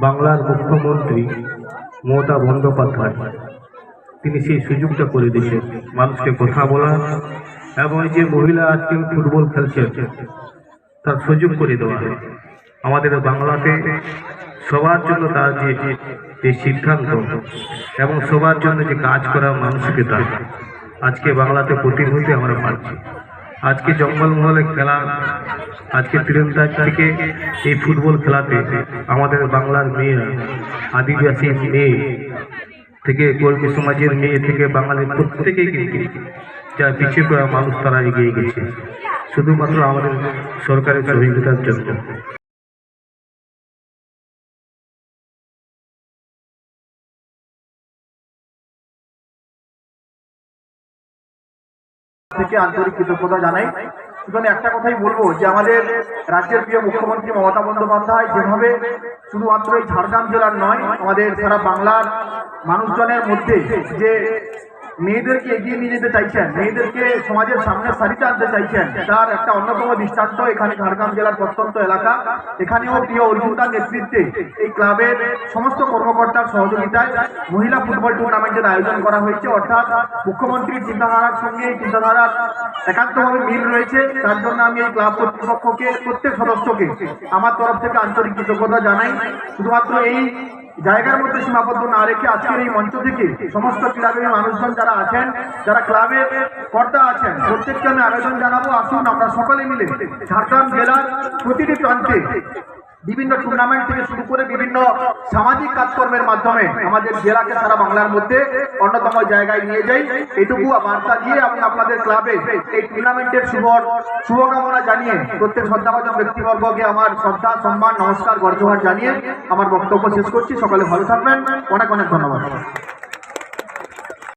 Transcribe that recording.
বাংলার মুখ্যমন্ত্রী মমতা বন্দ্যোপাধ্যায়। তিনি সেই সুযোগটা করে দিয়েছেন। মানুষকে কথা বলা এবং যে মহিলা আজকে ফুটবল খেলছে তার সুযোগ করে দেওয়া আমাদের বাংলাতে সবার জন্য তার যে যে সিদ্ধান্ত এবং সবার জন্য যে কাজ করা মানুষকে তার। আজকে বাংলাতে প্রতিনিধি আমরা পাচ্ছি। আজকে জঙ্গলমহলে খেলা, আজকে তীরন্দাজ থেকে এই ফুটবল খেলাতে আমাদের বাংলার মেয়েরা, আদিবাসী মেয়ে থেকে কর্মী সমাজের মেয়ে থেকে বাঙালির প্রত্যেকেই কিন্তু যা পিছিয়ে পড়া মানুষ তারা এগিয়ে গেছে। শুধুমাত্র আমাদের সরকারের সহযোগিতার জন্য। থেকে আন্তরিক কৃতজ্ঞতা জানাই। সুতরাং একটা কথাই বলব যে আমাদের রাজ্যের প্রিয় মুখ্যমন্ত্রী মমতা বন্দ্যোপাধ্যায় যেভাবে শুধুমাত্র এই ঝাড়গ্রাম জেলার নয়, আমাদের সারা বাংলার মানুষজনের মধ্যে যে মেয়েদেরকে এগিয়ে নিয়ে যেতে চাইছেন, মেয়েদেরকে সমাজের সামনে সারিতে আনতে চাইছেন, তার একটা অন্যতম দৃষ্টান্ত এখানে ঝাড়গ্রাম জেলার প্রত্যন্ত এলাকা। এখানেও প্রিয় অর্জুনদার নেতৃত্বে এই ক্লাবের সমস্ত কর্মকর্তার সহযোগিতায় মহিলা ফুটবল টুর্নামেন্টের আয়োজন করা হয়েছে। অর্থাৎ মুখ্যমন্ত্রীর চিন্তাধারার সঙ্গে এই চিন্তাধারার একান্তভাবে মিল রয়েছে। তার জন্য আমি এই ক্লাব কর্তৃপক্ষকে, প্রত্যেক সদস্যকে আমার তরফ থেকে আন্তরিক কৃতজ্ঞতা জানাই। শুধুমাত্র এই জায়গার মধ্যে সীমাবদ্ধ না রেখে আজকের এই মঞ্চ থেকে সমস্ত ক্লাবের মানুষজন যারা আছেন, যারা ক্লাবের কর্তা আছেন, প্রত্যেককে আমি আবেদন জানাব। আসুন, আমরা সকলে মিলে ঝাড়গ্রাম জেলার প্রতিটি প্রান্তে বিভিন্ন টুর্নামেন্ট থেকে শুরু করে বিভিন্ন সামাজিক কাজকর্মের মাধ্যমে আমাদের জেলাকে সারা বাংলার মধ্যে অন্যতম জায়গায় নিয়ে যাই। এটুকু বার্তা দিয়ে আমি আপনাদের ক্লাবে এই টুর্নামেন্টের শুভ শুভকামনা জানিয়ে প্রত্যেক শ্রদ্ধাভাজন ব্যক্তিবর্গকে আমার শ্রদ্ধা, সম্মান, নমস্কার, গর্জহার জানিয়ে আমার বক্তব্য শেষ করছি। সকলে ভালো থাকবেন। অনেক অনেক ধন্যবাদ।